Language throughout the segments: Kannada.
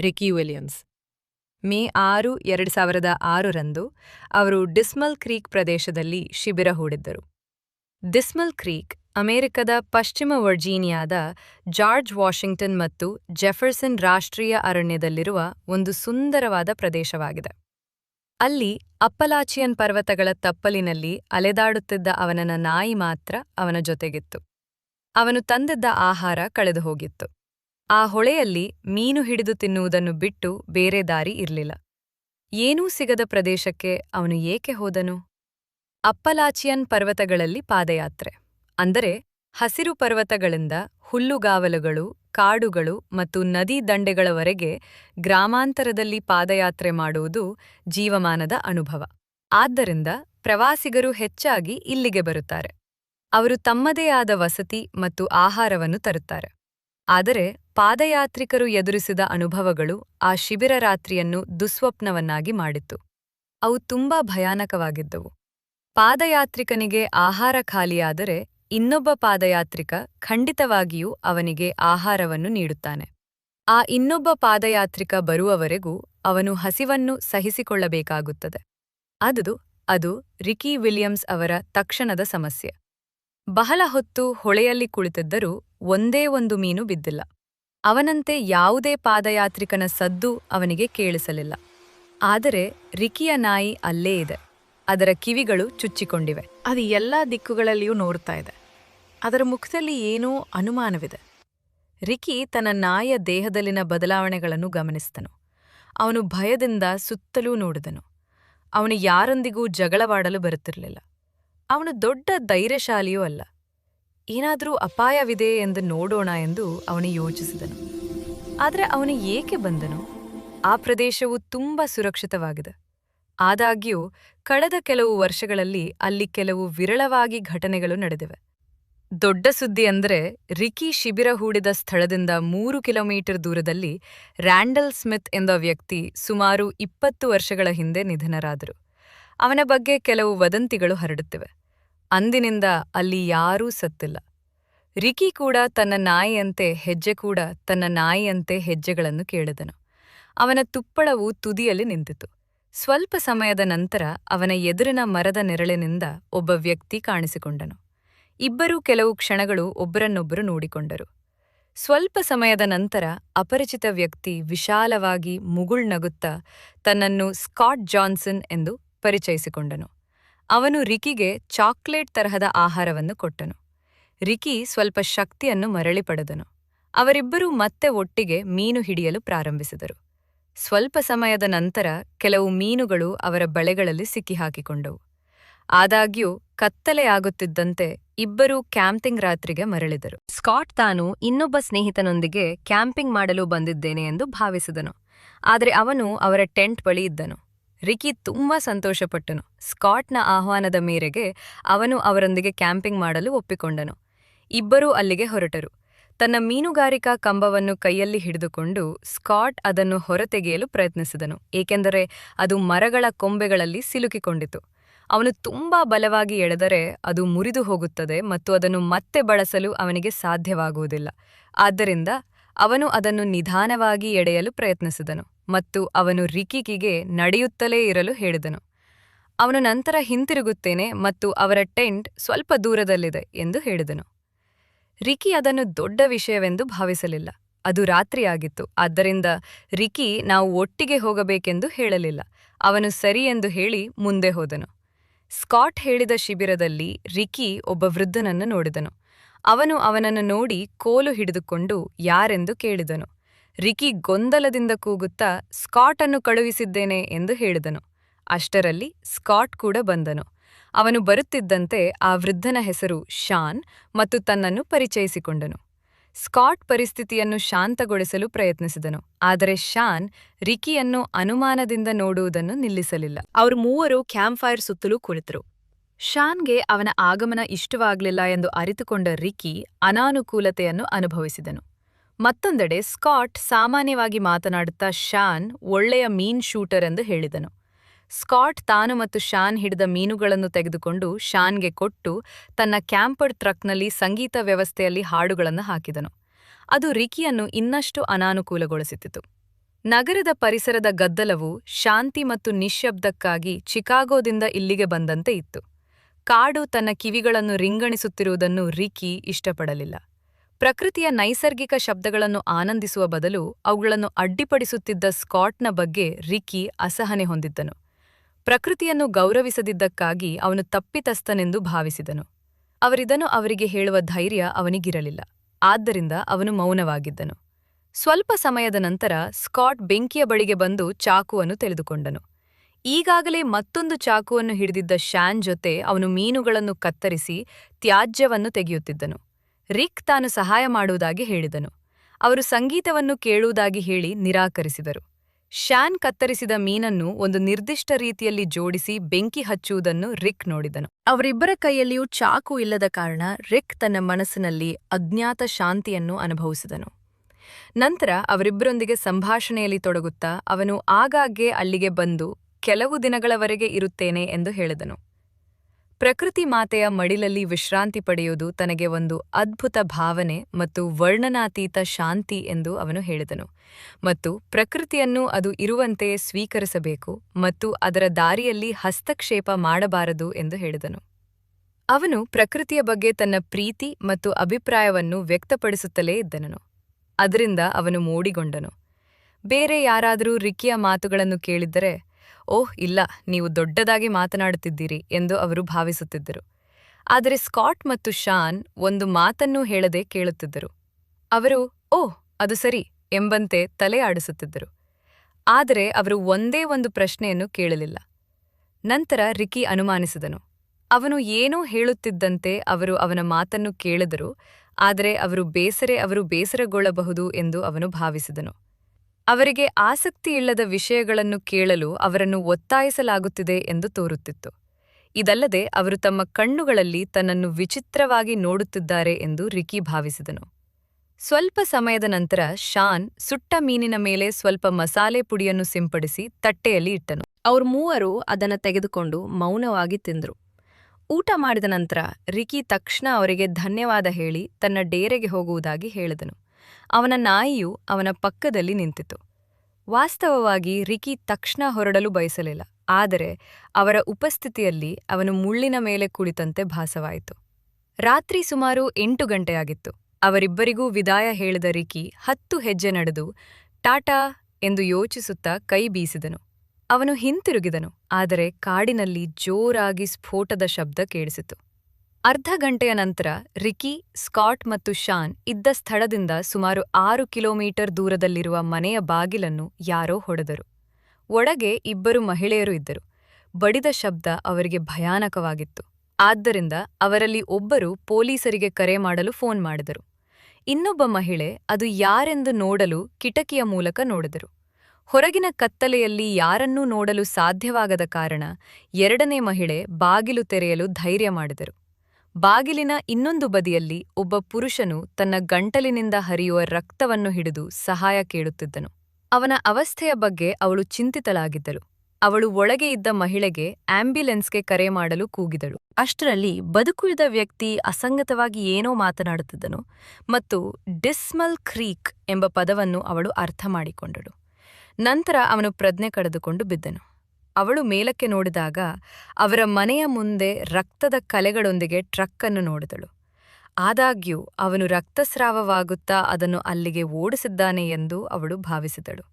Ricky Williams. ಮೇ ಆರು, ಎರಡು ಸಾವಿರದ ಆರರಂದು ಅವರು ಡಿಸ್ಮಲ್ ಕ್ರೀಕ್ ಪ್ರದೇಶದಲ್ಲಿ ಶಿಬಿರ ಹೂಡಿದ್ದರು. ಡಿಸ್ಮಲ್ ಕ್ರೀಕ್ ಅಮೆರಿಕದ ಪಶ್ಚಿಮ ವರ್ಜೀನಿಯಾದ ಜಾರ್ಜ್ ವಾಷಿಂಗ್ಟನ್ ಮತ್ತು ಜೆಫರ್ಸನ್ ರಾಷ್ಟ್ರೀಯ ಅರಣ್ಯದಲ್ಲಿರುವ ಒಂದು ಸುಂದರವಾದ ಪ್ರದೇಶವಾಗಿದೆ. ಅಲ್ಲಿ ಅಪ್ಪಲಾಚಿಯನ್ ಪರ್ವತಗಳ ತಪ್ಪಲಿನಲ್ಲಿ ಅಲೆದಾಡುತ್ತಿದ್ದ ಅವನ ನಾಯಿ ಮಾತ್ರ ಅವನ ಜೊತೆಗಿತ್ತು. ಅವನು ತಂದಿದ್ದ ಆಹಾರ ಕಳೆದು ಹೋಗಿತ್ತು ಆ ಹೊಳೆಯಲ್ಲಿ ಮೀನು ಹಿಡಿದು ತಿನ್ನುವುದನ್ನು ಬಿಟ್ಟು ಬೇರೆ ದಾರಿ ಇರಲಿಲ್ಲ. ಏನೂ ಸಿಗದ ಪ್ರದೇಶಕ್ಕೆ ಅವನು ಏಕೆ ಹೋದನು? ಅಪ್ಪಲಾಚಿಯನ್ ಪರ್ವತಗಳಲ್ಲಿ ಪಾದಯಾತ್ರೆ. ಅಂದರೆ ಹಸಿರು ಪರ್ವತಗಳಿಂದ ಹುಲ್ಲುಗಾವಲುಗಳು, ಕಾಡುಗಳು ಮತ್ತು ನದಿ ದಂಡೆಗಳವರೆಗೆ ಗ್ರಾಮಾಂತರದಲ್ಲಿ ಪಾದಯಾತ್ರೆ ಮಾಡುವುದು ಜೀವಮಾನದ ಅನುಭವ. ಆದ್ದರಿಂದ ಪ್ರವಾಸಿಗರು ಹೆಚ್ಚಾಗಿ ಇಲ್ಲಿಗೆ ಬರುತ್ತಾರೆ. ಅವರು ತಮ್ಮದೇ ಆದ ವಸತಿ ಮತ್ತು ಆಹಾರವನ್ನು ತರುತ್ತಾರೆ. ಆದರೆ ಪಾದಯಾತ್ರಿಕರು ಎದುರಿಸಿದ ಅನುಭವಗಳು ಆ ಶಿಬಿರ ರಾತ್ರಿಯನ್ನು ದುಸ್ವಪ್ನವನ್ನಾಗಿ ಮಾಡಿತ್ತು. ಅವು ತುಂಬಾ ಭಯಾನಕವಾಗಿದ್ದವು. ಪಾದಯಾತ್ರಿಕನಿಗೆ ಆಹಾರ ಖಾಲಿಯಾದರೆ ಇನ್ನೊಬ್ಬ ಪಾದಯಾತ್ರಿಕ ಖಂಡಿತವಾಗಿಯೂ ಅವನಿಗೆ ಆಹಾರವನ್ನು ನೀಡುತ್ತಾನೆ. ಆ ಇನ್ನೊಬ್ಬ ಪಾದಯಾತ್ರಿಕ ಬರುವವರೆಗೂ ಅವನು ಹಸಿವನ್ನು ಸಹಿಸಿಕೊಳ್ಳಬೇಕಾಗುತ್ತದೆ. ಅದು ಅದು ರಿಕಿ ವಿಲಿಯಮ್ಸ್ ಅವರ ತಕ್ಷಣದ ಸಮಸ್ಯೆ. ಬಹಳ ಹೊತ್ತು ಹೊಳೆಯಲ್ಲಿ ಕುಳಿತಿದ್ದರೂ ಒಂದೇ ಒಂದು ಮೀನು ಬಿದ್ದಿಲ್ಲ. ಅವನಂತೆ ಯಾವುದೇ ಪಾದಯಾತ್ರಿಕನ ಸದ್ದು ಅವನಿಗೆ ಕೇಳಿಸಲಿಲ್ಲ. ಆದರೆ ರಿಕಿಯ ನಾಯಿ ಅಲ್ಲೇ ಇದೆ. ಅದರ ಕಿವಿಗಳು ಚುಚ್ಚಿಕೊಂಡಿವೆ. ಅದು ಎಲ್ಲ ದಿಕ್ಕುಗಳಲ್ಲಿಯೂ ನೋಡ್ತಾ ಇದೆ. ಅದರ ಮುಖದಲ್ಲಿ ಏನೋ ಅನುಮಾನವಿದೆ. ರಿಕಿ ತನ್ನ ನಾಯಿಯ ದೇಹದಲ್ಲಿನ ಬದಲಾವಣೆಗಳನ್ನು ಗಮನಿಸಿದನು. ಅವನು ಭಯದಿಂದ ಸುತ್ತಲೂ ನೋಡಿದನು. ಅವನು ಯಾರೊಂದಿಗೂ ಜಗಳವಾಡಲು ಬರುತ್ತಿರಲಿಲ್ಲ. ಅವನು ದೊಡ್ಡ ಧೈರ್ಯಶಾಲಿಯೂ ಅಲ್ಲ. ಏನಾದರೂ ಅಪಾಯವಿದೆ ಎಂದು ನೋಡೋಣ ಎಂದು ಅವನು ಯೋಚಿಸಿದನು. ಆದರೆ ಅವನು ಏಕೆ ಬಂದನು? ಆ ಪ್ರದೇಶವು ತುಂಬ ಸುರಕ್ಷಿತವಾಗಿದೆ. ಆದಾಗ್ಯೂ, ಕಳೆದ ಕೆಲವು ವರ್ಷಗಳಲ್ಲಿ ಅಲ್ಲಿ ಕೆಲವು ವಿರಳವಾಗಿ ಘಟನೆಗಳು ನಡೆದಿವೆ. ದೊಡ್ಡ ಸುದ್ದಿ ಅಂದರೆ, ರಿಕಿ ಶಿಬಿರ ಹೂಡಿದ ಸ್ಥಳದಿಂದ ಮೂರು ಕಿಲೋಮೀಟರ್ ದೂರದಲ್ಲಿ ರ್ಯಾಂಡಲ್ ಸ್ಮಿತ್ ಎಂಬ ವ್ಯಕ್ತಿ ಸುಮಾರು ಇಪ್ಪತ್ತು ವರ್ಷಗಳ ಹಿಂದೆ ನಿಧನರಾದರು. ಅವನ ಬಗ್ಗೆ ಕೆಲವು ವದಂತಿಗಳು ಹರಡುತ್ತಿವೆ. ಅಂದಿನಿಂದ ಅಲ್ಲಿ ಯಾರೂ ಸತ್ತಿಲ್ಲ. ರಿಕಿ ಕೂಡ ತನ್ನ ನಾಯಿಯಂತೆ ಹೆಜ್ಜೆ ಕೂಡ ತನ್ನ ನಾಯಿಯಂತೆ ಹೆಜ್ಜೆಗಳನ್ನು ಕೇಳಿದನು. ಅವನ ತುಪ್ಪಳವು ತುದಿಯಲ್ಲಿ ನಿಂತಿತು. ಸ್ವಲ್ಪ ಸಮಯದ ನಂತರ ಅವನ ಎದುರಿನ ಮರದ ನೆರಳಿನಿಂದ ಒಬ್ಬ ವ್ಯಕ್ತಿ ಕಾಣಿಸಿಕೊಂಡನು. ಇಬ್ಬರೂ ಕೆಲವು ಕ್ಷಣಗಳು ಒಬ್ಬರನ್ನೊಬ್ಬರು ನೋಡಿಕೊಂಡರು. ಸ್ವಲ್ಪ ಸಮಯದ ನಂತರ ಅಪರಿಚಿತ ವ್ಯಕ್ತಿ ವಿಶಾಲವಾಗಿ ಮುಗುಳ್ನಗುತ್ತಾ ತನ್ನನ್ನು ಸ್ಕಾಟ್ ಜಾನ್ಸನ್ ಎಂದು ಪರಿಚಯಿಸಿಕೊಂಡನು. ಅವನು ರಿಕಿಗೆ ಚಾಕ್ಲೇಟ್ ತರಹದ ಆಹಾರವನ್ನು ಕೊಟ್ಟನು. ರಿಕಿ ಸ್ವಲ್ಪ ಶಕ್ತಿಯನ್ನು ಮರಳಿ ಪಡೆದನು. ಅವರಿಬ್ಬರೂ ಮತ್ತೆ ಒಟ್ಟಿಗೆ ಮೀನು ಹಿಡಿಯಲು ಪ್ರಾರಂಭಿಸಿದರು. ಸ್ವಲ್ಪ ಸಮಯದ ನಂತರ ಕೆಲವು ಮೀನುಗಳು ಅವರ ಬಳೆಗಳಲ್ಲಿ ಸಿಕ್ಕಿಹಾಕಿಕೊಂಡವು. ಆದಾಗ್ಯೂ ಕತ್ತಲೆಯಾಗುತ್ತಿದ್ದಂತೆ ಇಬ್ಬರೂ ಕ್ಯಾಂಪಿಂಗ್ ರಾತ್ರಿಗೆ ಮರಳಿದರು. ಸ್ಕಾಟ್ ತಾನು ಇನ್ನೊಬ್ಬ ಸ್ನೇಹಿತನೊಂದಿಗೆ ಕ್ಯಾಂಪಿಂಗ್ ಮಾಡಲು ಬಂದಿದ್ದೇನೆ ಎಂದು ಭಾವಿಸಿದನು. ಆದರೆ ಅವನು ಅವರ ಟೆಂಟ್ ಬಳಿ ಇದ್ದನು. ರಿಕಿ ತುಂಬಾ ಸಂತೋಷಪಟ್ಟನು. ಸ್ಕಾಟ್ನ ಆಹ್ವಾನದ ಮೇರೆಗೆ ಅವನು ಅವರೊಂದಿಗೆ ಕ್ಯಾಂಪಿಂಗ್ ಮಾಡಲು ಒಪ್ಪಿಕೊಂಡನು. ಇಬ್ಬರೂ ಅಲ್ಲಿಗೆ ಹೊರಟರು. ತನ್ನ ಮೀನುಗಾರಿಕಾ ಕಂಬವನ್ನು ಕೈಯಲ್ಲಿ ಹಿಡಿದುಕೊಂಡು ಸ್ಕಾಟ್ ಅದನ್ನು ಹೊರತೆಗೆಯಲು ಪ್ರಯತ್ನಿಸಿದನು. ಏಕೆಂದರೆ ಅದು ಮರಗಳ ಕೊಂಬೆಗಳಲ್ಲಿ ಸಿಲುಕಿಕೊಂಡಿತು. ಅವನು ತುಂಬಾ ಬಲವಾಗಿ ಎಳೆದರೆ ಅದು ಮುರಿದು ಹೋಗುತ್ತದೆ ಮತ್ತು ಅದನ್ನು ಮತ್ತೆ ಬಳಸಲು ಅವನಿಗೆ ಸಾಧ್ಯವಾಗುವುದಿಲ್ಲ. ಆದ್ದರಿಂದ ಅವನು ಅದನ್ನು ನಿಧಾನವಾಗಿ ಎಡೆಯಲು ಪ್ರಯತ್ನಿಸಿದನು. ಮತ್ತು ಅವನು ರಿಕಿಕಿಗೆ ನಡೆಯುತ್ತಲೇ ಇರಲು ಹೇಳಿದನು. ಅವನು ನಂತರ ಹಿಂತಿರುಗುತ್ತೇನೆ ಮತ್ತು ಅವರ ಟೆಂಟ್ ಸ್ವಲ್ಪ ದೂರದಲ್ಲಿದೆ ಎಂದು ಹೇಳಿದನು. ರಿಕಿ ಅದನ್ನು ದೊಡ್ಡ ವಿಷಯವೆಂದು ಭಾವಿಸಲಿಲ್ಲ. ಅದು ರಾತ್ರಿಯಾಗಿತ್ತು ಆದ್ದರಿಂದ ರಿಕಿ ನಾವು ಒಟ್ಟಿಗೆ ಹೋಗಬೇಕೆಂದು ಹೇಳಲಿಲ್ಲ. ಅವನು ಸರಿ ಎಂದು ಹೇಳಿ ಮುಂದೆ ಹೋದನು. ಸ್ಕಾಟ್ ಹೇಳಿದ ಶಿಬಿರದಲ್ಲಿ ರಿಕಿ ಒಬ್ಬ ವೃದ್ಧನನ್ನು ನೋಡಿದನು. ಅವನು ಅವನನ್ನು ನೋಡಿ ಕೋಲು ಹಿಡಿದುಕೊಂಡು ಯಾರೆಂದು ಕೇಳಿದನು. ರಿಕಿ ಗೊಂದಲದಿಂದ ಕೂಗುತ್ತಾ ಸ್ಕಾಟ್ ಅನ್ನು ಕಳುಹಿಸಿದ್ದೇನೆ ಎಂದು ಹೇಳಿದನು. ಅಷ್ಟರಲ್ಲಿ ಸ್ಕಾಟ್ ಕೂಡ ಬಂದನು. ಅವನು ಬರುತ್ತಿದ್ದಂತೆ ಆ ವೃದ್ಧನ ಹೆಸರು ಶಾನ್ ಮತ್ತು ತನ್ನನ್ನು ಪರಿಚಯಿಸಿಕೊಂಡನು. ಸ್ಕಾಟ್ ಪರಿಸ್ಥಿತಿಯನ್ನು ಶಾಂತಗೊಳಿಸಲು ಪ್ರಯತ್ನಿಸಿದನು. ಆದರೆ ಶಾನ್ ರಿಕಿಯನ್ನು ಅನುಮಾನದಿಂದ ನೋಡುವುದನ್ನು ನಿಲ್ಲಿಸಲಿಲ್ಲ. ಅವರು ಮೂವರು ಕ್ಯಾಂಪ್ಫೈರ್ ಸುತ್ತಲೂ ಕುಳಿತರು. ಶಾನ್ಗೆ ಅವನ ಆಗಮನ ಇಷ್ಟವಾಗಲಿಲ್ಲ ಎಂದು ಅರಿತುಕೊಂಡ ರಿಕಿ ಅನಾನುಕೂಲತೆಯನ್ನು ಅನುಭವಿಸಿದನು. ಮತ್ತೊಂದೆಡೆ ಸ್ಕಾಟ್ ಸಾಮಾನ್ಯವಾಗಿ ಮಾತನಾಡುತ್ತಾ ಶಾನ್ ಒಳ್ಳೆಯ ಮೀನ್ ಶೂಟರ್ ಎಂದು ಹೇಳಿದನು. ಸ್ಕಾಟ್ ತಾನು ಮತ್ತು ಶಾನ್ ಹಿಡಿದ ಮೀನುಗಳನ್ನು ತೆಗೆದುಕೊಂಡು ಶಾನ್ಗೆ ಕೊಟ್ಟು ತನ್ನ ಕ್ಯಾಂಪರ್ ಟ್ರಕ್ನಲ್ಲಿ ಸಂಗೀತ ವ್ಯವಸ್ಥೆಯಲ್ಲಿ ಹಾಡುಗಳನ್ನು ಹಾಕಿದನು. ಅದು ರಿಕಿಯನ್ನು ಇನ್ನಷ್ಟು ಅನಾನುಕೂಲಗೊಳಿಸುತ್ತಿತ್ತು ನಗರದ ಪರಿಸರದ ಗದ್ದಲವು ಶಾಂತಿ ಮತ್ತು ನಿಶ್ಶಬ್ದಕ್ಕಾಗಿ ಚಿಕಾಗೋದಿಂದ ಇಲ್ಲಿಗೆ ಬಂದಂತೆ ಇತ್ತು. ಕಾಡು ತನ್ನ ಕಿವಿಗಳನ್ನು ರಿಂಗಣಿಸುತ್ತಿರುವುದನ್ನು ರಿಕಿ ಇಷ್ಟಪಡಲಿಲ್ಲ. ಪ್ರಕೃತಿಯ ನೈಸರ್ಗಿಕ ಶಬ್ದಗಳನ್ನು ಆನಂದಿಸುವ ಬದಲು ಅವುಗಳನ್ನು ಅಡ್ಡಿಪಡಿಸುತ್ತಿದ್ದ ಸ್ಕಾಟ್ನ ಬಗ್ಗೆ ರಿಕ್ಕಿ ಅಸಹನೆ ಹೊಂದಿದ್ದನು. ಪ್ರಕೃತಿಯನ್ನು ಗೌರವಿಸದಿದ್ದಕ್ಕಾಗಿ ಅವನು ತಪ್ಪಿತಸ್ಥನೆಂದು ಭಾವಿಸಿದನು. ಅವರಿದನ್ನು ಅವರಿಗೆ ಹೇಳುವ ಧೈರ್ಯ ಅವನಿಗಿರಲಿಲ್ಲ. ಆದ್ದರಿಂದ ಅವನು ಮೌನವಾಗಿದ್ದನು. ಸ್ವಲ್ಪ ಸಮಯದ ನಂತರ ಸ್ಕಾಟ್ ಬೆಂಕಿಯ ಬಳಿಗೆ ಬಂದು ಚಾಕುವನ್ನು ತೆಗೆದುಕೊಂಡನು. ಈಗಾಗಲೇ ಮತ್ತೊಂದು ಚಾಕುವನ್ನು ಹಿಡಿದಿದ್ದ ಶ್ಯಾನ್ ಜೊತೆ ಅವನು ಮೀನುಗಳನ್ನು ಕತ್ತರಿಸಿ ತ್ಯಾಜ್ಯವನ್ನು ತೆಗೆಯುತ್ತಿದ್ದನು. ರಿಕ್ ತಾನು ಸಹಾಯ ಮಾಡುವುದಾಗಿ ಹೇಳಿದನು. ಅವರು ಸಂಗೀತವನ್ನು ಕೇಳುವುದಾಗಿ ಹೇಳಿ ನಿರಾಕರಿಸಿದರು. ಶ್ಯಾನ್ ಕತ್ತರಿಸಿದ ಮೀನನ್ನು ಒಂದು ನಿರ್ದಿಷ್ಟ ರೀತಿಯಲ್ಲಿ ಜೋಡಿಸಿ ಬೆಂಕಿ ಹಚ್ಚುವುದನ್ನು ರಿಕ್ ನೋಡಿದನು. ಅವರಿಬ್ಬರ ಕೈಯಲ್ಲಿಯೂ ಚಾಕು ಇಲ್ಲದ ಕಾರಣ ರಿಕ್ ತನ್ನ ಮನಸ್ಸಿನಲ್ಲಿ ಅಜ್ಞಾತ ಶಾಂತಿಯನ್ನು ಅನುಭವಿಸಿದನು. ನಂತರ ಅವರಿಬ್ಬರೊಂದಿಗೆ ಸಂಭಾಷಣೆಯಲ್ಲಿ ತೊಡಗುತ್ತಾ ಅವನು ಆಗಾಗ್ಗೆ ಅಲ್ಲಿಗೆ ಬಂದು, ಕೆಲವು ದಿನಗಳವರೆಗೆ ಇರುತ್ತೇನೆ ಎಂದು ಹೇಳಿದನು. ಪ್ರಕೃತಿ ಮಾತೆಯ ಮಡಿಲಲ್ಲಿ ವಿಶ್ರಾಂತಿ ಪಡೆಯುವುದು ತನಗೆ ಒಂದು ಅದ್ಭುತ ಭಾವನೆ ಮತ್ತು ವರ್ಣನಾತೀತ ಶಾಂತಿ ಎಂದು ಅವನು ಹೇಳಿದನು. ಮತ್ತು ಪ್ರಕೃತಿಯನ್ನು ಅದು ಇರುವಂತೆಯೇ ಸ್ವೀಕರಿಸಬೇಕು ಮತ್ತು ಅದರ ದಾರಿಯಲ್ಲಿ ಹಸ್ತಕ್ಷೇಪ ಮಾಡಬಾರದು ಎಂದು ಹೇಳಿದನು. ಅವನು ಪ್ರಕೃತಿಯ ಬಗ್ಗೆ ತನ್ನ ಪ್ರೀತಿ ಮತ್ತು ಅಭಿಪ್ರಾಯವನ್ನು ವ್ಯಕ್ತಪಡಿಸುತ್ತಲೇ ಇದ್ದನನು. ಅದರಿಂದ ಅವನು ಮೋಡಿಗೊಂಡನು. ಬೇರೆ ಯಾರಾದರೂ ರಿಕ್ಕಿಯ ಮಾತುಗಳನ್ನು ಕೇಳಿದ್ದರೆ ಓಹ್, ಇಲ್ಲ, ನೀವು ದೊಡ್ಡದಾಗಿ ಮಾತನಾಡುತ್ತಿದ್ದೀರಿ ಎಂದು ಅವರು ಭಾವಿಸುತ್ತಿದ್ದರು. ಆದರೆ ಸ್ಕಾಟ್ ಮತ್ತು ಶಾನ್ ಒಂದು ಮಾತನ್ನೂ ಹೇಳದೆ ಕೇಳುತ್ತಿದ್ದರು. ಅವರು, ಓಹ್, ಅದು ಸರಿ ಎಂಬಂತೆ ತಲೆ ಆಡಿಸುತ್ತಿದ್ದರು. ಆದರೆ ಅವರು ಒಂದೇ ಒಂದು ಪ್ರಶ್ನೆಯನ್ನು ಕೇಳಲಿಲ್ಲ. ನಂತರ ರಿಕಿ ಅನುಮಾನಿಸಿದನು. ಅವನು ಏನೂ ಹೇಳುತ್ತಿದ್ದಂತೆ ಅವರು ಅವನ ಮಾತನ್ನು ಕೇಳಿದರು, ಆದರೆ ಅವರು ಬೇಸರೆ, ಅವರು ಬೇಸರಗೊಳ್ಳಬಹುದು ಎಂದು ಅವನು ಭಾವಿಸಿದನು. ಅವರಿಗೆ ಆಸಕ್ತಿಯಿಲ್ಲದ ವಿಷಯಗಳನ್ನು ಕೇಳಲು ಅವರನ್ನು ಒತ್ತಾಯಿಸಲಾಗುತ್ತಿದೆ ಎಂದು ತೋರುತ್ತಿತ್ತು. ಇದಲ್ಲದೆ ಅವರು ತಮ್ಮ ಕಣ್ಣುಗಳಲ್ಲಿ ತನ್ನನ್ನು ವಿಚಿತ್ರವಾಗಿ ನೋಡುತ್ತಿದ್ದಾರೆ ಎಂದು ರಿಕಿ ಭಾವಿಸಿದನು. ಸ್ವಲ್ಪ ಸಮಯದ ನಂತರ ಶಾನ್ ಸುಟ್ಟ ಮೀನಿನ ಮೇಲೆ ಸ್ವಲ್ಪ ಮಸಾಲೆ ಪುಡಿಯನ್ನು ಸಿಂಪಡಿಸಿ ತಟ್ಟೆಯಲ್ಲಿ ಇಟ್ಟನು. ಅವ್ರ ಮೂವರು ಅದನ್ನು ತೆಗೆದುಕೊಂಡು ಮೌನವಾಗಿ ತಿಂದರು. ಊಟ ಮಾಡಿದ ನಂತರ ರಿಕಿ ತಕ್ಷಣ ಅವರಿಗೆ ಧನ್ಯವಾದ ಹೇಳಿ ತನ್ನ ಡೇರೆಗೆ ಹೋಗುವುದಾಗಿ ಹೇಳಿದನು. ಅವನ ನಾಯಿಯು ಅವನ ಪಕ್ಕದಲ್ಲಿ ನಿಂತಿತು. ವಾಸ್ತವವಾಗಿ ರಿಕಿ ತಕ್ಷಣ ಹೊರಡಲು ಬಯಸಲಿಲ್ಲ, ಆದರೆ ಅವರ ಉಪಸ್ಥಿತಿಯಲ್ಲಿ ಅವನು ಮುಳ್ಳಿನ ಮೇಲೆ ಕುಳಿತಂತೆ ಭಾಸವಾಯಿತು. ರಾತ್ರಿ ಸುಮಾರು ಎಂಟು ಗಂಟೆಯಾಗಿತ್ತು. ಅವರಿಬ್ಬರಿಗೂ ವಿದಾಯ ಹೇಳಿದ ರಿಕಿ ಹತ್ತು ಹೆಜ್ಜೆ ನಡೆದು, ಟಾಟಾ ಎಂದು ಯೋಚಿಸುತ್ತಾ ಕೈ ಬೀಸಿದನು. ಅವನು ಹಿಂತಿರುಗಿದನು, ಆದರೆ ಕಾಡಿನಲ್ಲಿ ಜೋರಾಗಿ ಸ್ಫೋಟದ ಶಬ್ದ ಕೇಳಿಸಿತು. ಅರ್ಧ ಗಂಟೆಯ ನಂತರ ರಿಕಿ, ಸ್ಕಾಟ್ ಮತ್ತು ಶಾನ್ ಇದ್ದ ಸ್ಥಳದಿಂದ ಸುಮಾರು ಆರು ಕಿಲೋಮೀಟರ್ ದೂರದಲ್ಲಿರುವ ಮನೆಯ ಬಾಗಿಲನ್ನು ಯಾರೋ ಹೊಡೆದರು. ಒಳಗೆ ಇಬ್ಬರು ಮಹಿಳೆಯರು ಇದ್ದರು. ಬಡಿದ ಶಬ್ದ ಅವರಿಗೆ ಭಯಾನಕವಾಗಿತ್ತು. ಆದ್ದರಿಂದ ಅವರಲ್ಲಿ ಒಬ್ಬರು ಪೊಲೀಸರಿಗೆ ಕರೆ ಮಾಡಲು ಫೋನ್ ಮಾಡಿದರು. ಇನ್ನೊಬ್ಬ ಮಹಿಳೆ ಅದು ಯಾರೆಂದು ನೋಡಲು ಕಿಟಕಿಯ ಮೂಲಕ ನೋಡಿದರು. ಹೊರಗಿನ ಕತ್ತಲೆಯಲ್ಲಿ ಯಾರನ್ನೂ ನೋಡಲು ಸಾಧ್ಯವಾಗದ ಕಾರಣ ಎರಡನೇ ಮಹಿಳೆ ಬಾಗಿಲು ತೆರೆಯಲು ಧೈರ್ಯ ಮಾಡಿದರು. ಬಾಗಿಲಿನ ಇನ್ನೊಂದು ಬದಿಯಲ್ಲಿ ಒಬ್ಬ ಪುರುಷನು ತನ್ನ ಗಂಟಲಿನಿಂದ ಹರಿಯುವ ರಕ್ತವನ್ನು ಹಿಡಿದು ಸಹಾಯ ಕೇಳುತ್ತಿದ್ದನು. ಅವನ ಅವಸ್ಥೆಯ ಬಗ್ಗೆ ಅವಳು ಚಿಂತಿತಳಾಗಿದ್ದಳು. ಅವಳು ಒಳಗೆ ಇದ್ದ ಮಹಿಳೆಗೆ ಆಂಬ್ಯುಲೆನ್ಸ್ಗೆ ಕರೆ ಮಾಡಲು ಕೂಗಿದಳು. ಅಷ್ಟರಲ್ಲಿ ಬದುಕುಳಿದ ವ್ಯಕ್ತಿ ಅಸಂಗತವಾಗಿ ಏನೋ ಮಾತನಾಡುತ್ತಿದ್ದನು ಮತ್ತು ಡಿಸ್ಮಲ್ ಕ್ರೀಕ್ ಎಂಬ ಪದವನ್ನು ಅವಳು ಅರ್ಥ ಮಾಡಿಕೊಂಡಳು. ನಂತರ ಅವನು ಪ್ರಜ್ಞೆ ಕಳೆದುಕೊಂಡು ಬಿದ್ದನು. ಅವಳು ಮೇಲಕ್ಕೆ ನೋಡಿದಾಗ ಅವರ ಮನೆಯ ಮುಂದೆ ರಕ್ತದ ಕಲೆಗಳೊಂದಿಗೆ ಟ್ರಕ್ಕನ್ನು ನೋಡಿದಳು. ಆದಾಗ್ಯೂ ಅವನು ರಕ್ತಸ್ರಾವವಾಗುತ್ತಾ ಅದನ್ನು ಅಲ್ಲಿಗೆ ಓಡಿಸಿದ್ದಾನೆ ಎಂದು ಅವಳು ಭಾವಿಸಿದಳು.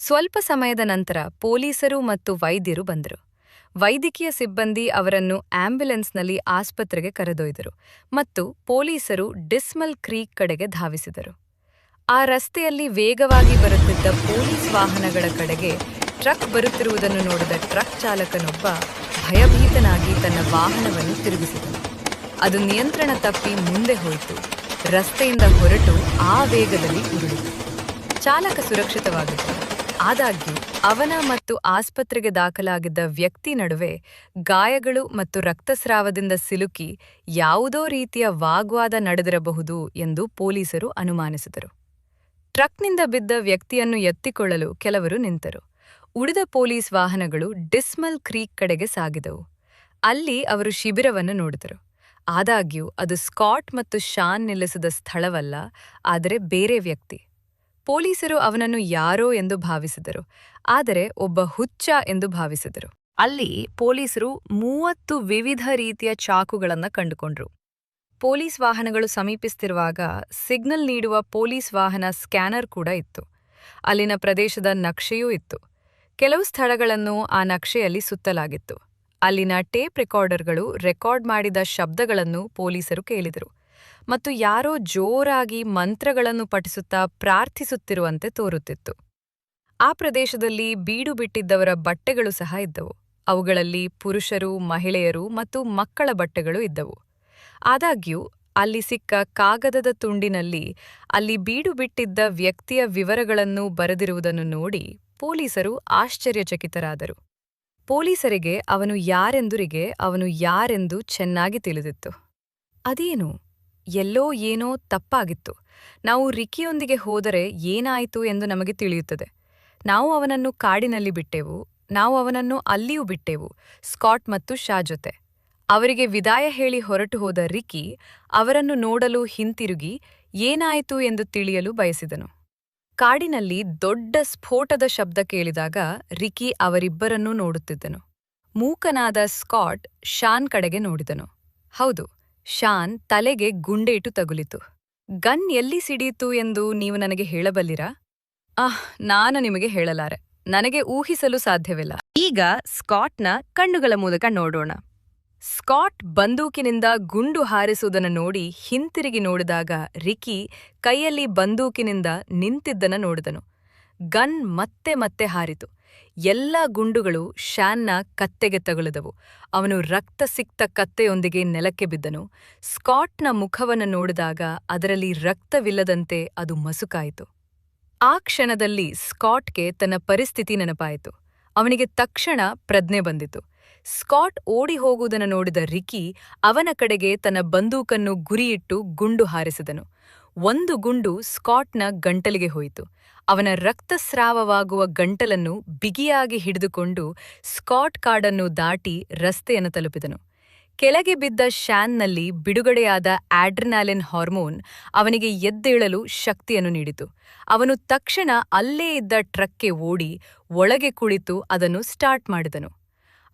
ಸ್ವಲ್ಪ ಸಮಯದ ನಂತರ ಪೊಲೀಸರು ಮತ್ತು ವೈದ್ಯರು ಬಂದರು. ವೈದ್ಯಕೀಯ ಸಿಬ್ಬಂದಿ ಅವರನ್ನು ಆಂಬ್ಯುಲೆನ್ಸ್ನಲ್ಲಿ ಆಸ್ಪತ್ರೆಗೆ ಕರೆದೊಯ್ದರು ಮತ್ತು ಪೊಲೀಸರು ಡಿಸ್ಮಲ್ ಕ್ರೀಕ್ ಕಡೆಗೆ ಧಾವಿಸಿದರು. ಆ ರಸ್ತೆಯಲ್ಲಿ ವೇಗವಾಗಿ ಬರುತ್ತಿದ್ದ ಪೊಲೀಸ್ ವಾಹನಗಳ ಕಡೆಗೆ ಟ್ರಕ್ ಬರುತ್ತಿರುವುದನ್ನು ನೋಡಿದ ಟ್ರಕ್ ಚಾಲಕನೊಬ್ಬ ಭಯಭೀತನಾಗಿ ತನ್ನ ವಾಹನವನ್ನು ತಿರುಗಿಸಿದನು. ಅದು ನಿಯಂತ್ರಣ ತಪ್ಪಿ ಮುಂದೆ ಹೋಯಿತು. ರಸ್ತೆಯಿಂದ ಹೊರಟು ಆ ವೇಗದಲ್ಲಿ ಉರುಳಿತು. ಚಾಲಕ ಸುರಕ್ಷಿತವಾಗಿದ್ದ. ಆದಾಗ್ಯೂ, ಅವನ ಮತ್ತು ಆಸ್ಪತ್ರೆಗೆ ದಾಖಲಾಗಿದ್ದ ವ್ಯಕ್ತಿ ನಡುವೆ ಗಾಯಗಳು ಮತ್ತು ರಕ್ತಸ್ರಾವದಿಂದ ಸಿಲುಕಿ ಯಾವುದೋ ರೀತಿಯ ವಾಗ್ವಾದ ನಡೆದಿರಬಹುದು ಎಂದು ಪೊಲೀಸರು ಅನುಮಾನಿಸಿದರು. ಟ್ರಕ್ನಿಂದ ಬಿದ್ದ ವ್ಯಕ್ತಿಯನ್ನು ಎತ್ತಿಕೊಳ್ಳಲು ಕೆಲವರು ನಿಂತರು. ಉಳಿದ ಪೊಲೀಸ್ ವಾಹನಗಳು ಡಿಸ್ಮಲ್ ಕ್ರೀಕ್ ಕಡೆಗೆ ಸಾಗಿದವು. ಅಲ್ಲಿ ಅವರು ಶಿಬಿರವನ್ನು ನೋಡಿದರು. ಆದಾಗ್ಯೂ, ಅದು ಸ್ಕಾಟ್ ಮತ್ತು ಶಾನ್ ನಿಲ್ಲಿಸಿದ ಸ್ಥಳವಲ್ಲ, ಆದರೆ ಬೇರೆ ವ್ಯಕ್ತಿ. ಪೊಲೀಸರು ಅವನನ್ನು ಯಾರೋ ಎಂದು ಭಾವಿಸಿದರು, ಆದರೆ ಒಬ್ಬ ಹುಚ್ಚ ಎಂದು ಭಾವಿಸಿದರು. ಅಲ್ಲಿ ಪೊಲೀಸರು ಮೂವತ್ತು ವಿವಿಧ ರೀತಿಯ ಚಾಕುಗಳನ್ನು ಕಂಡುಕೊಂಡ್ರು. ಪೊಲೀಸ್ ವಾಹನಗಳು ಸಮೀಪಿಸ್ತಿರುವಾಗ ಸಿಗ್ನಲ್ ನೀಡುವ ಪೊಲೀಸ್ ವಾಹನ ಸ್ಕ್ಯಾನರ್ ಕೂಡ ಇತ್ತು. ಅಲ್ಲಿನ ಪ್ರದೇಶದ ನಕ್ಷೆಯೂ ಇತ್ತು. ಕೆಲವು ಸ್ಥಳಗಳನ್ನು ಆ ನಕ್ಷೆಯಲ್ಲಿ ಸುತ್ತಲಾಗಿತ್ತು. ಅಲ್ಲಿನ ಟೇಪ್ ರೆಕಾರ್ಡರ್ಗಳು ರೆಕಾರ್ಡ್ ಮಾಡಿದ ಶಬ್ದಗಳನ್ನು ಪೊಲೀಸರು ಕೇಳಿದರು ಮತ್ತು ಯಾರೋ ಜೋರಾಗಿ ಮಂತ್ರಗಳನ್ನು ಪಠಿಸುತ್ತಾ ಪ್ರಾರ್ಥಿಸುತ್ತಿರುವಂತೆ ತೋರುತ್ತಿತ್ತು. ಆ ಪ್ರದೇಶದಲ್ಲಿ ಬೀಡು ಬಿಟ್ಟಿದ್ದವರ ಬಟ್ಟೆಗಳು ಸಹ ಇದ್ದವು. ಅವುಗಳಲ್ಲಿ ಪುರುಷರು, ಮಹಿಳೆಯರು ಮತ್ತು ಮಕ್ಕಳ ಬಟ್ಟೆಗಳು ಇದ್ದವು. ಆದಾಗ್ಯೂ, ಅಲ್ಲಿ ಸಿಕ್ಕ ಕಾಗದದ ತುಂಡಿನಲ್ಲಿ ಅಲ್ಲಿ ಬೀಡು ಬಿಟ್ಟಿದ್ದ ವ್ಯಕ್ತಿಯ ವಿವರಗಳನ್ನು ಬರೆದಿರುವುದನ್ನು ನೋಡಿ ಪೊಲೀಸರು ಆಶ್ಚರ್ಯಚಕಿತರಾದರು. ಪೊಲೀಸರಿಗೆ ಅವನು ಯಾರೆಂದುರಿಗೆ ಅವನು ಯಾರೆಂದು ಚೆನ್ನಾಗಿ ತಿಳಿದಿತ್ತು. ಅದೇನು? ಎಲ್ಲೋ ಏನೋ ತಪ್ಪಾಗಿತ್ತು. ನಾವು ರಿಕಿಯೊಂದಿಗೆ ಹೋದರೆ ಏನಾಯಿತು ಎಂದು ನಮಗೆ ತಿಳಿಯುತ್ತದೆ. ನಾವು ಅವನನ್ನು ಕಾಡಿನಲ್ಲಿ ಬಿಟ್ಟೆವು, ನಾವು ಅವನನ್ನು ಅಲ್ಲಿಯೂ ಬಿಟ್ಟೆವು, ಸ್ಕಾಟ್ ಮತ್ತು ಶಾ ಜೊತೆ. ಅವರಿಗೆ ವಿದಾಯ ಹೇಳಿ ಹೊರಟು ಹೋದ ರಿಕಿ ಅವರನ್ನು ನೋಡಲು ಹಿಂತಿರುಗಿ ಏನಾಯಿತು ಎಂದು ತಿಳಿಯಲು ಬಯಸಿದನು. ಕಾಡಿನಲ್ಲಿ ದೊಡ್ಡ ಸ್ಫೋಟದ ಶಬ್ದ ಕೇಳಿದಾಗ ರಿಕಿ ಅವರಿಬ್ಬರನ್ನೂ ನೋಡುತ್ತಿದ್ದನು. ಮೂಕನಾದ ಸ್ಕಾಟ್ ಶಾನ್ ಕಡೆಗೆ ನೋಡಿದನು. ಹೌದು, ಶಾನ್ ತಲೆಗೆ ಗುಂಡೇಟು ತಗುಲಿತು. ಗನ್ ಎಲ್ಲಿ ಸಿಡಿಯಿತು ಎಂದು ನೀವು ನನಗೆ ಹೇಳಬಲ್ಲಿರಾ? ಆಹ್ ನಾನು ನಿಮಗೆ ಹೇಳಲಾರೆ. ನನಗೆ ಊಹಿಸಲು ಸಾಧ್ಯವಿಲ್ಲ. ಈಗ ಸ್ಕಾಟ್ನ ಕಣ್ಣುಗಳ ಮೂಲಕ ನೋಡೋಣ. ಸ್ಕಾಟ್ ಬಂದೂಕಿನಿಂದ ಗುಂಡು ಹಾರಿಸುವುದನ್ನು ನೋಡಿ ಹಿಂತಿರುಗಿ ನೋಡಿದಾಗ ರಿಕಿ ಕೈಯಲ್ಲಿ ಬಂದೂಕಿನಿಂದ ನಿಂತಿದ್ದನ ನೋಡಿದನು. ಗನ್ ಮತ್ತೆ ಮತ್ತೆ ಹಾರಿತು. ಎಲ್ಲ ಗುಂಡುಗಳು ಶ್ಯಾನ್ನ ಕತ್ತೆಗೆ ತಗುಲಿದವು. ಅವನು ರಕ್ತ ಸಿಕ್ತ ಕತ್ತೆಯೊಂದಿಗೆ ನೆಲಕ್ಕೆ ಬಿದ್ದನು. ಸ್ಕಾಟ್ನ ಮುಖವನ್ನು ನೋಡಿದಾಗ ಅದರಲ್ಲಿ ರಕ್ತವಿಲ್ಲದಂತೆ ಅದು ಮಸುಕಾಯಿತು. ಆ ಕ್ಷಣದಲ್ಲಿ ಸ್ಕಾಟ್ಗೆ ತನ್ನ ಪರಿಸ್ಥಿತಿ ನೆನಪಾಯಿತು. ಅವನಿಗೆ ತಕ್ಷಣ ಪ್ರಜ್ಞೆ ಬಂದಿತು. ಸ್ಕಾಟ್ ಓಡಿ ಹೋಗುವುದನ್ನು ನೋಡಿದ ರಿಕಿ ಅವನ ಕಡೆಗೆ ತನ್ನ ಬಂದೂಕನ್ನು ಗುರಿಯಿಟ್ಟು ಗುಂಡು ಹಾರಿಸಿದನು. ಒಂದು ಗುಂಡು ಸ್ಕಾಟ್ನ ಗಂಟಲಿಗೆ ಹೋಯಿತು. ಅವನ ರಕ್ತಸ್ರಾವವಾಗುವ ಗಂಟಲನ್ನು ಬಿಗಿಯಾಗಿ ಹಿಡಿದುಕೊಂಡು ಸ್ಕಾಟ್ ಕಾಡನ್ನು ದಾಟಿ ರಸ್ತೆಯನ್ನು ತಲುಪಿದನು. ಕೆಳಗೆ ಬಿದ್ದ ಶ್ಯಾನ್ನಲ್ಲಿ ಬಿಡುಗಡೆಯಾದ ಆಡ್ರಿನಾಲಿನ್ ಹಾರ್ಮೋನ್ ಅವನಿಗೆ ಎದ್ದೇಳಲು ಶಕ್ತಿಯನ್ನು ನೀಡಿತು. ಅವನು ತಕ್ಷಣ ಅಲ್ಲೇ ಇದ್ದ ಟ್ರಕ್ಗೆ ಓಡಿ ಒಳಗೆ ಕುಳಿತು ಅದನ್ನು ಸ್ಟಾರ್ಟ್ ಮಾಡಿದನು.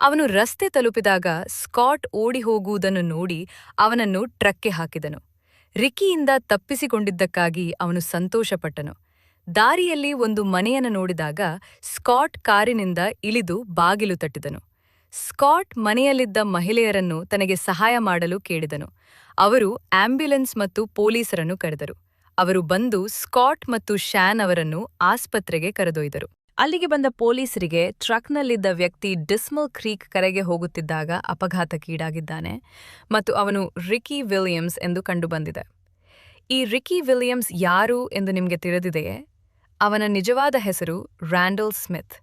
ಅವನು ರಸ್ತೆ ತಲುಪಿದಾಗ ಸ್ಕಾಟ್ ಓಡಿ ಹೋಗುವುದನ್ನು ನೋಡಿ ಅವನನ್ನು ಟ್ರಕ್ಗೆ ಹಾಕಿದನು. ರಿಕಿಯಿಂದ ತಪ್ಪಿಸಿಕೊಂಡಿದ್ದಕ್ಕಾಗಿ ಅವನು ಸಂತೋಷಪಟ್ಟನು. ದಾರಿಯಲ್ಲಿ ಒಂದು ಮನೆಯನ್ನು ನೋಡಿದಾಗ ಸ್ಕಾಟ್ ಕಾರಿನಿಂದ ಇಳಿದು ಬಾಗಿಲು ತಟ್ಟಿದನು. ಸ್ಕಾಟ್ ಮನೆಯಲ್ಲಿದ್ದ ಮಹಿಳೆಯರನ್ನು ತನಗೆ ಸಹಾಯ ಮಾಡಲು ಕೇಳಿದನು. ಅವರು ಆಂಬ್ಯುಲೆನ್ಸ್ ಮತ್ತು ಪೊಲೀಸರನ್ನು ಕರೆದರು. ಅವರು ಬಂದು ಸ್ಕಾಟ್ ಮತ್ತು ಶ್ಯಾನ್ ಅವರನ್ನು ಆಸ್ಪತ್ರೆಗೆ ಕರೆದೊಯ್ದರು. ಅಲ್ಲಿಗೆ ಬಂದ ಪೊಲೀಸರಿಗೆ ಟ್ರಕ್ನಲ್ಲಿದ್ದ ವ್ಯಕ್ತಿ ಡಿಸ್ಮಲ್ ಕ್ರೀಕ್ ಕರೆಗೆ ಹೋಗುತ್ತಿದ್ದಾಗ ಅಪಘಾತಕ್ಕೀಡಾಗಿದ್ದಾನೆ ಮತ್ತು ಅವನು ರಿಕಿ ವಿಲಿಯಮ್ಸ್ ಎಂದು ಕಂಡುಬಂದಿದೆ. ಈ ರಿಕಿ ವಿಲಿಯಮ್ಸ್ ಯಾರು ಎಂದು ನಿಮಗೆ ತಿಳಿದಿದೆಯೇ? ಅವನ ನಿಜವಾದ ಹೆಸರು ರ್ಯಾಂಡಲ್ ಸ್ಮಿತ್.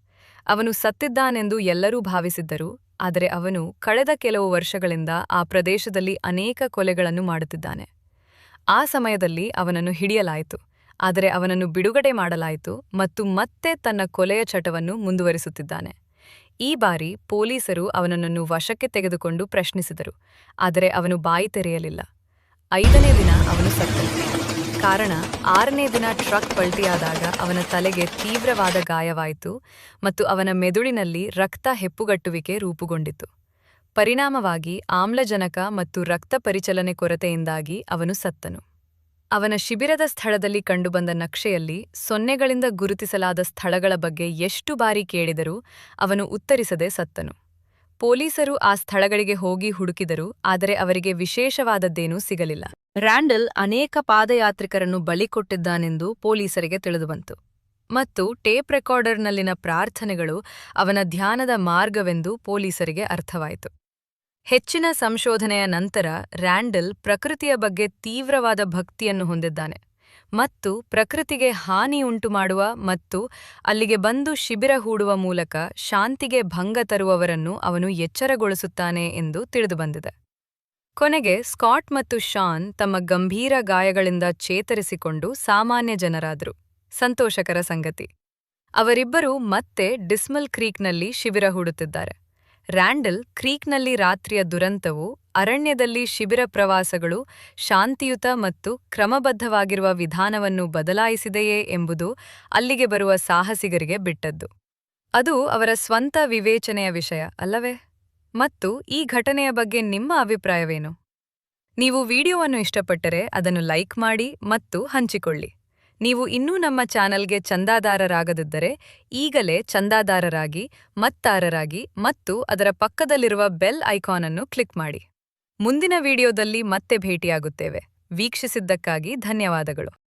ಅವನು ಸತ್ತಿದ್ದಾನೆಂದು ಎಲ್ಲರೂ ಭಾವಿಸಿದ್ದರು, ಆದರೆ ಅವನು ಕಳೆದ ಕೆಲವು ವರ್ಷಗಳಿಂದ ಆ ಪ್ರದೇಶದಲ್ಲಿ ಅನೇಕ ಕೊಲೆಗಳನ್ನು ಮಾಡುತ್ತಿದ್ದಾನೆ. ಆ ಸಮಯದಲ್ಲಿ ಅವನನ್ನು ಹಿಡಿಯಲಾಯಿತು. ಆದರೆ ಅವನನ್ನು ಬಿಡುಗಡೆ ಮಾಡಲಾಯಿತು ಮತ್ತು ಮತ್ತೆ ತನ್ನ ಕೊಲೆಯ ಚಟವನ್ನು ಮುಂದುವರಿಸುತ್ತಿದ್ದಾನೆ. ಈ ಬಾರಿ ಪೊಲೀಸರು ಅವನನ್ನು ವಶಕ್ಕೆ ತೆಗೆದುಕೊಂಡು ಪ್ರಶ್ನಿಸಿದರು, ಆದರೆ ಅವನು ಬಾಯಿ ತೆರೆಯಲಿಲ್ಲ. ಐದನೇ ದಿನ ಅವನು ಸತ್ತನು ಕಾರಣ, ಆರನೇ ದಿನ ಟ್ರಕ್ ಪಲ್ಟಿಯಾದಾಗ ಅವನ ತಲೆಗೆ ತೀವ್ರವಾದ ಗಾಯವಾಯಿತು ಮತ್ತು ಅವನ ಮೆದುಳಿನಲ್ಲಿ ರಕ್ತ ಹೆಪ್ಪುಗಟ್ಟುವಿಕೆ ರೂಪುಗೊಂಡಿತು. ಪರಿಣಾಮವಾಗಿ ಆಮ್ಲಜನಕ ಮತ್ತು ರಕ್ತ ಪರಿಚಲನೆ ಕೊರತೆಯಿಂದಾಗಿ ಅವನು ಸತ್ತನು. ಅವನ ಶಿಬಿರದ ಸ್ಥಳದಲ್ಲಿ ಕಂಡುಬಂದ ನಕ್ಷೆಯಲ್ಲಿ ಸೊನ್ನೆಗಳಿಂದ ಗುರುತಿಸಲಾದ ಸ್ಥಳಗಳ ಬಗ್ಗೆ ಎಷ್ಟು ಬಾರಿ ಕೇಳಿದರೂ ಅವನು ಉತ್ತರಿಸದೆ ಸತ್ತನು. ಪೊಲೀಸರು ಆ ಸ್ಥಳಗಳಿಗೆ ಹೋಗಿ ಹುಡುಕಿದರು, ಆದರೆ ಅವರಿಗೆ ವಿಶೇಷವಾದದ್ದೇನೂ ಸಿಗಲಿಲ್ಲ. ರ್ಯಾಂಡಲ್ ಅನೇಕ ಪಾದಯಾತ್ರಿಕರನ್ನು ಬಲಿಕೊಟ್ಟಿದ್ದಾನೆಂದು ಪೊಲೀಸರಿಗೆ ತಿಳಿದುಬಂತು. ಮತ್ತು ಟೇಪ್ ರೆಕಾರ್ಡರ್ನಲ್ಲಿನ ಪ್ರಾರ್ಥನೆಗಳು ಅವನ ಧ್ಯಾನದ ಮಾರ್ಗವೆಂದು ಪೊಲೀಸರಿಗೆ ಅರ್ಥವಾಯಿತು. ಹೆಚ್ಚಿನ ಸಂಶೋಧನೆಯ ನಂತರ ರ್ಯಾಂಡಲ್ ಪ್ರಕೃತಿಯ ಬಗ್ಗೆ ತೀವ್ರವಾದ ಭಕ್ತಿಯನ್ನು ಹೊಂದಿದ್ದಾನೆ ಮತ್ತು ಪ್ರಕೃತಿಗೆ ಹಾನಿಯುಂಟು ಮಾಡುವ ಮತ್ತು ಅಲ್ಲಿಗೆ ಬಂದು ಶಿಬಿರ ಹೂಡುವ ಮೂಲಕ ಶಾಂತಿಗೆ ಭಂಗ ತರುವವರನ್ನು ಅವನು ಎಚ್ಚರಗೊಳಿಸುತ್ತಾನೆ ಎಂದು ತಿಳಿದುಬಂದಿದೆ ಕೊನೆಗೆ ಸ್ಕಾಟ್ ಮತ್ತು ಶಾನ್ ತಮ್ಮ ಗಂಭೀರ ಗಾಯಗಳಿಂದ ಚೇತರಿಸಿಕೊಂಡು ಸಾಮಾನ್ಯ ಜನರಾದರು. ಸಂತೋಷಕರ ಸಂಗತಿ. ಅವರಿಬ್ಬರೂ ಮತ್ತೆ ಡಿಸ್ಮಲ್ ಕ್ರೀಕ್ನಲ್ಲಿ ಶಿಬಿರ ಹೂಡುತ್ತಿದ್ದಾರೆ. ರ್ಯಾಂಡಲ್ ಕ್ರೀಕ್ನಲ್ಲಿ ರಾತ್ರಿಯ ದುರಂತವು ಅರಣ್ಯದಲ್ಲಿ ಶಿಬಿರ ಪ್ರವಾಸಗಳು ಶಾಂತಿಯುತ ಮತ್ತು ಕ್ರಮಬದ್ಧವಾಗಿರುವ ವಿಧಾನವನ್ನು ಬದಲಾಯಿಸಿದೆಯೇ ಎಂಬುದು ಅಲ್ಲಿಗೆ ಬರುವ ಸಾಹಸಿಗರಿಗೆ ಬಿಟ್ಟದ್ದು. ಅದು ಅವರ ಸ್ವಂತ ವಿವೇಚನೆಯ ವಿಷಯ, ಅಲ್ಲವೇ? ಮತ್ತು ಈ ಘಟನೆಯ ಬಗ್ಗೆ ನಿಮ್ಮ ಅಭಿಪ್ರಾಯವೇನು? ನೀವು ವಿಡಿಯೋವನ್ನು ಇಷ್ಟಪಟ್ಟರೆ ಅದನ್ನು ಲೈಕ್ ಮಾಡಿ ಮತ್ತು ಹಂಚಿಕೊಳ್ಳಿ. ನೀವು ಇನ್ನೂ ನಮ್ಮ ಚಾನಲ್ಗೆ ಚಂದಾದಾರರಾಗದಿದ್ದರೆ ಈಗಲೇ ಚಂದಾದಾರರಾಗಿ, ಮತ್ತಾರರಾಗಿ ಮತ್ತು ಅದರ ಪಕ್ಕದಲ್ಲಿರುವ ಬೆಲ್ ಐಕಾನ್ ಅನ್ನು ಕ್ಲಿಕ್ ಮಾಡಿ. ಮುಂದಿನ ವಿಡಿಯೋದಲ್ಲಿ ಮತ್ತೆ ಭೇಟಿಯಾಗುತ್ತೇವೆ. ವೀಕ್ಷಿಸಿದ್ದಕ್ಕಾಗಿ ಧನ್ಯವಾದಗಳು.